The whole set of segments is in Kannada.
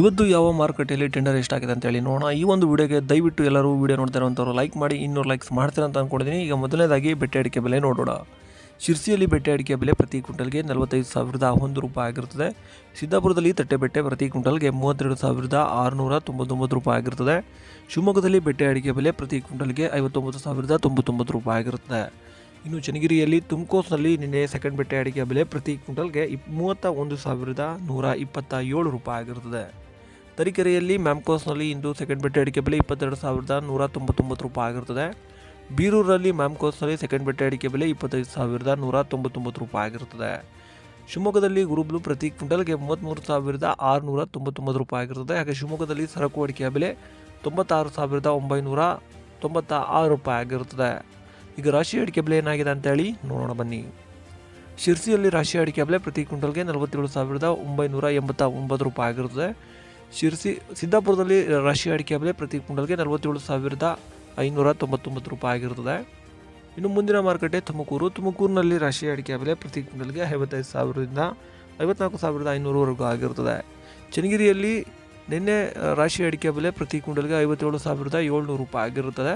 ಇವತ್ತು ಯಾವ ಮಾರುಕಟ್ಟೆಯಲ್ಲಿ ಟೆಂಡರ್ ಎಷ್ಟಾಗಿದೆ ಅಂತ ಹೇಳಿ ನೋಡೋಣ. ಈ ಒಂದು ವಿಡಿಯೋಗೆ ದಯವಿಟ್ಟು ಎಲ್ಲರೂ ವಿಡಿಯೋ ನೋಡ್ತಾ ಇರುವಂಥವ್ರು ಲೈಕ್ ಮಾಡಿ, ಇನ್ನೂರು ಲೈಕ್ಸ್ ಮಾಡ್ತಾರೆ ಅಂತ ಅಂದ್ಕೊಂಡಿದ್ದೀನಿ ಈಗ ಮೊದಲನೇದಾಗಿ ಬೆಟ್ಟೆ ಅಡಿಕೆ ಬೆಲೆ ನೋಡೋಣ. ಶಿರ್ಸಿಯಲ್ಲಿ ಬೆಟ್ಟೆ ಅಡಿಕೆ ಬೆಲೆ ಪ್ರತಿ ಕ್ವಿಂಟಲ್ಗೆ ನಲವತ್ತೈದು ಸಾವಿರದ ಒಂದು ರೂಪಾಯಿ ಆಗಿರುತ್ತದೆ. ಸಿದ್ದಾಪುರದಲ್ಲಿ ತಟ್ಟೆ ಬೆಟ್ಟೆ ಪ್ರತಿ ಕ್ವಿಂಟಲ್ಗೆ ಮೂವತ್ತೆರಡು ಸಾವಿರದ ಆರುನೂರ ತೊಂಬತ್ತೊಂಬತ್ತು ರೂಪಾಯಿ ಆಗಿರುತ್ತದೆ. ಶಿವಮೊಗ್ಗದಲ್ಲಿ ಬೆಟ್ಟೆ ಅಡಿಕೆ ಬೆಲೆ ಪ್ರತಿ ಕ್ವಿಂಟಲ್ಗೆ ಐವತ್ತೊಂಬತ್ತು ಸಾವಿರದ ತೊಂಬತ್ತೊಂಬತ್ತು ರೂಪಾಯಿ ಆಗಿರುತ್ತದೆ. ಇನ್ನು ಚನ್ನಗಿರಿಯಲ್ಲಿ ತುಮಕೋಸ್ನಲ್ಲಿ ನಿನ್ನೆ ಸೆಕೆಂಡ್ ಬೆಟ್ಟೆ ಅಡಿಕೆ ಬೆಲೆ ಪ್ರತಿ ಕ್ವಿಂಟಲ್ಗೆ ಇಪ್, ಮೂವತ್ತ ಒಂದು ಸಾವಿರದ ನೂರ ಇಪ್ಪತ್ತ ಏಳು ರೂಪಾಯಿ ಆಗಿರುತ್ತದೆ. ತರೀಕೆರೆಯಲ್ಲಿ ಮ್ಯಾಮ್ಕೋಸ್ನಲ್ಲಿ ಇಂದು ಸೆಕೆಂಡ್ ಬೆಟ್ಟೆ ಅಡಿಕೆ ಬೆಲೆ ಇಪ್ಪತ್ತೆರಡು ಸಾವಿರದ ನೂರ ತೊಂಬತ್ತೊಂಬತ್ತು ರೂಪಾಯಿ ಆಗಿರುತ್ತದೆ ಬೀರೂರಲ್ಲಿ ಮ್ಯಾಮ್ಕೋಸ್ನಲ್ಲಿ ಸೆಕೆಂಡ್ ಬೆಟ್ಟೆ ಅಡಿಕೆ ಬೆಲೆ ಇಪ್ಪತ್ತೈದು ಸಾವಿರದ ನೂರ ತೊಂಬತ್ತೊಂಬತ್ತು ರೂಪಾಯಿ ಆಗಿರುತ್ತದೆ ಶಿವಮೊಗ್ಗದಲ್ಲಿ ಗುರುಬ್ಲು ಪ್ರತಿ ಕ್ವಿಂಟಲ್ಗೆ ಮೂವತ್ತ್ಮೂರು ಸಾವಿರದ ಆರುನೂರ ತೊಂಬತ್ತೊಂಬತ್ತು ರೂಪಾಯಿ ಆಗಿರುತ್ತದೆ ಹಾಗೆ ಶಿವಮೊಗ್ಗದಲ್ಲಿ ಸರಕು ಅಡಿಕೆಯ ಬೆಲೆ ತೊಂಬತ್ತಾರು ಸಾವಿರದ ಒಂಬೈನೂರ ತೊಂಬತ್ತ ಆರು ರೂಪಾಯಿ ಆಗಿರುತ್ತದೆ ಈಗ ರಾಶಿ ಅಡಿಕೆ ಬೆಲೆ ಏನಾಗಿದೆ ಅಂತೇಳಿ ನೋಡೋಣ ಬನ್ನಿ. ಶಿರ್ಸಿಯಲ್ಲಿ ರಾಶಿ ಅಡಿಕೆ ಬೆಲೆ ಪ್ರತಿ ಕ್ವಿಂಟಲ್ಗೆ ನಲವತ್ತೇಳು ಸಾವಿರದ ಒಂಬೈನೂರ ಎಂಬತ್ತ ಒಂಬತ್ತು ರೂಪಾಯಿ ಆಗಿರುತ್ತದೆ ಶಿರ್ಸಿ ಸಿದ್ದಾಪುರದಲ್ಲಿ ರಾಶಿ ಅಡಿಕೆ ಬೆಲೆ ಪ್ರತಿ ಕುಂಡಲ್ಗೆ ನಲವತ್ತೇಳು ಸಾವಿರದ ಐನೂರ ತೊಂಬತ್ತೊಂಬತ್ತು ರೂಪಾಯಿ ಆಗಿರುತ್ತದೆ. ಇನ್ನು ಮುಂದಿನ ಮಾರುಕಟ್ಟೆ ತುಮಕೂರು. ತುಮಕೂರಿನಲ್ಲಿ ರಾಶಿ ಅಡಿಕೆ ಬೆಲೆ ಪ್ರತಿ ಕುಂಡಲ್ಗೆ ಐವತ್ತೈದು ಸಾವಿರದಿಂದ ಐವತ್ನಾಲ್ಕು ಸಾವಿರದ ಐನೂರವರೆಗೂ ಆಗಿರುತ್ತದೆ. ಚನ್ನಗಿರಿಯಲ್ಲಿ ನಿನ್ನೆ ರಾಶಿ ಅಡಿಕೆ ಬೆಲೆ ಪ್ರತಿ ಕುಂಡಲ್ಗೆ ಐವತ್ತೇಳು ಸಾವಿರದ ಏಳ್ನೂರು ರೂಪಾಯಿ ಆಗಿರುತ್ತದೆ.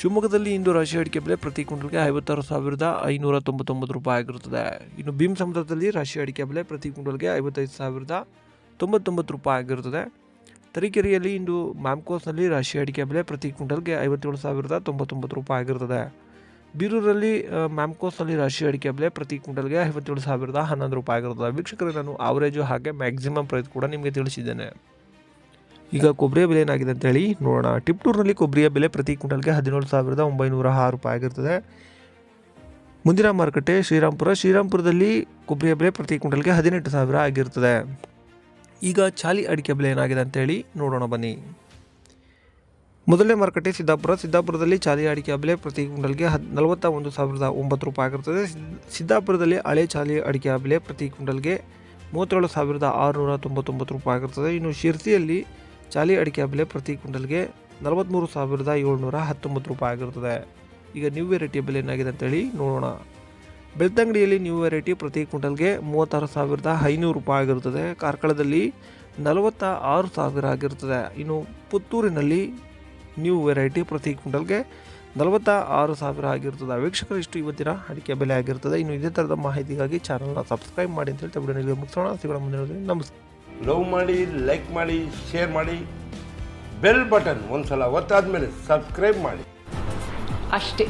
ಶಿವಮೊಗ್ಗದಲ್ಲಿ ಇಂದು ರಾಶಿ ಅಡಿಕೆ ಬೆಲೆ ಪ್ರತಿ ಕುಂಡಲ್ಗೆ ಐವತ್ತಾರು ಸಾವಿರದ ಐನೂರ ತೊಂಬತ್ತೊಂಬತ್ತು ರೂಪಾಯಿ ಆಗಿರುತ್ತದೆ. ಇನ್ನು ಭೀಮ್ ಸಮುದ್ರದಲ್ಲಿ ರಾಶಿ ಅಡಿಕೆ ಬೆಲೆ ಪ್ರತಿ ಕ್ವಿಂಟಲ್ಗೆ ಐವತ್ತೈದು ಸಾವಿರದ ತೊಂಬತ್ತೊಂಬತ್ತು ರೂಪಾಯಿ ಆಗಿರುತ್ತದೆ ತರೀಕೆರೆಯಲ್ಲಿ ಇಂದು ಮ್ಯಾಮ್ಕೋಸ್ನಲ್ಲಿ ರಾಶಿ ಅಡಿಕೆ ಬೆಲೆ ಪ್ರತಿ ಕ್ವಿಂಟಲ್ಗೆ ಐವತ್ತೇಳು ಸಾವಿರದ ತೊಂಬತ್ತೊಂಬತ್ತು ರೂಪಾಯಿ ಆಗಿರುತ್ತದೆ ಬೀರೂರಲ್ಲಿ ಮ್ಯಾಮ್ಕೋಸ್ನಲ್ಲಿ ರಾಶಿ ಅಡಿಕೆ ಬೆಲೆ ಪ್ರತಿ ಕ್ವಿಂಟಲ್ಗೆ ಐವತ್ತೇಳು ಸಾವಿರದ ಹನ್ನೊಂದು ರೂಪಾಯಿ ಆಗಿರುತ್ತದೆ ವೀಕ್ಷಕರೇ, ನಾನು ಆವರೇಜು ಹಾಗೆ ಮ್ಯಾಕ್ಸಿಮಮ್ ಪ್ರೈಸ್ ಕೂಡ ನಿಮಗೆ ತಿಳಿಸಿದ್ದೇನೆ. ಈಗ ಕೊಬ್ಬರಿಯ ಬೆಲೆ ಏನಾಗಿದೆ ಅಂತೇಳಿ ನೋಡೋಣ. ಟಿಪ್ಟೂರ್ನಲ್ಲಿ ಕೊಬ್ಬರಿಯ ಬೆಲೆ ಪ್ರತಿ ಕ್ವಿಂಟಲ್ಗೆ ಹದಿನೇಳು ಸಾವಿರದ ಒಂಬೈನೂರ ಆರು ರೂಪಾಯಿ ಆಗಿರ್ತದೆ. ಮುಂದಿನ ಮಾರುಕಟ್ಟೆ ಶ್ರೀರಾಮ್ಪುರ ಶ್ರೀರಾಮ್ಪುರದಲ್ಲಿ ಕೊಬ್ಬರಿಯ ಬೆಲೆ ಪ್ರತಿ ಕ್ವಿಂಟಲ್ಗೆ ಹದಿನೆಂಟು ಸಾವಿರ ಆಗಿರ್ತದೆ. ಈಗ ಚಾಲಿ ಅಡಿಕೆ ಬೆಲೆ ಏನಾಗಿದೆ ಅಂತೇಳಿ ನೋಡೋಣ ಬನ್ನಿ. ಮೊದಲನೇ ಮಾರುಕಟ್ಟೆ ಸಿದ್ದಾಪುರ. ಸಿದ್ದಾಪುರದಲ್ಲಿ ಚಾಲಿ ಅಡಿಕೆ ಬೆಲೆ ಪ್ರತಿ ಕ್ವಿಂಟಲ್ಗೆ ಹದ್ ನಲವತ್ತ ಒಂದು ಸಾವಿರದ ಒಂಬತ್ತು ರೂಪಾಯಿ ಆಗಿರ್ತದೆ ಸಿದ್- ಸಿದ್ದಾಪುರದಲ್ಲಿ ಹಳೆ ಚಾಲಿ ಅಡಿಕೆ ಬೆಲೆ ಪ್ರತಿ ಕ್ವಿಂಟಲ್ಗೆ ಮೂವತ್ತೇಳು ಸಾವಿರದ ಆರುನೂರ ತೊಂಬತ್ತೊಂಬತ್ತು ರೂಪಾಯಿ ಆಗಿರ್ತದೆ ಇನ್ನು ಶಿರ್ಸಿಯಲ್ಲಿ ಚಾಲಿ ಅಡಿಕೆ ಬೆಲೆ ಪ್ರತಿ ಕ್ವಿಂಟಲ್ಗೆ ನಲವತ್ತ್ಮೂರು ಸಾವಿರದ ಏಳ್ನೂರ ಹತ್ತೊಂಬತ್ತು ರೂಪಾಯಿ ಆಗಿರ್ತದೆ ಈಗ ನ್ಯೂ ವೆರೈಟಿ ಬೆಲೆ ಏನಾಗಿದೆ ಅಂತೇಳಿ ನೋಡೋಣ. ಬೆಳ್ತಂಗಡಿಯಲ್ಲಿ ನ್ಯೂ ವೆರೈಟಿ ಪ್ರತಿ ಕ್ವಿಂಟಲ್ಗೆ ಮೂವತ್ತಾರು ಸಾವಿರದ ಐನೂರು ರೂಪಾಯಿ ಆಗಿರುತ್ತದೆ. ಕಾರ್ಕಳದಲ್ಲಿ ನಲವತ್ತ ಆರು ಸಾವಿರ ಆಗಿರುತ್ತದೆ. ಇನ್ನು ಪುತ್ತೂರಿನಲ್ಲಿ ನ್ಯೂ ವೆರೈಟಿ ಪ್ರತಿ ಕ್ವಿಂಟಲ್ಗೆ ನಲವತ್ತ ಆರು ಸಾವಿರ ಆಗಿರ್ತದೆ ವೀಕ್ಷಕರು ಇಷ್ಟು ಇವತ್ತಿನ ಅಡಿಕೆ ಬೆಲೆ ಆಗಿರ್ತದೆ ಇನ್ನು ಇದೇ ಥರದ ಮಾಹಿತಿಗಾಗಿ ಚಾನಲ್ನ ಸಬ್ಸ್ಕ್ರೈಬ್ ಮಾಡಿ ಅಂತ ಹೇಳ್ತಾ ವಿಡಿಯೋ ಮುಗಿಸೋಣ. ಸಿಗೋಣ ಮುಂದಿನ. ನಮಸ್ಕಾರ. ಲವ್ ಮಾಡಿ ಲೈಕ್ ಮಾಡಿ ಶೇರ್ ಮಾಡಿ. ಬೆಲ್ ಬಟನ್ ಒಂದ್ಸಲ ಒತ್ತಾದ್ಮೇಲೆ ಸಬ್ಸ್ಕ್ರೈಬ್ ಮಾಡಿ. ಅಷ್ಟೇ.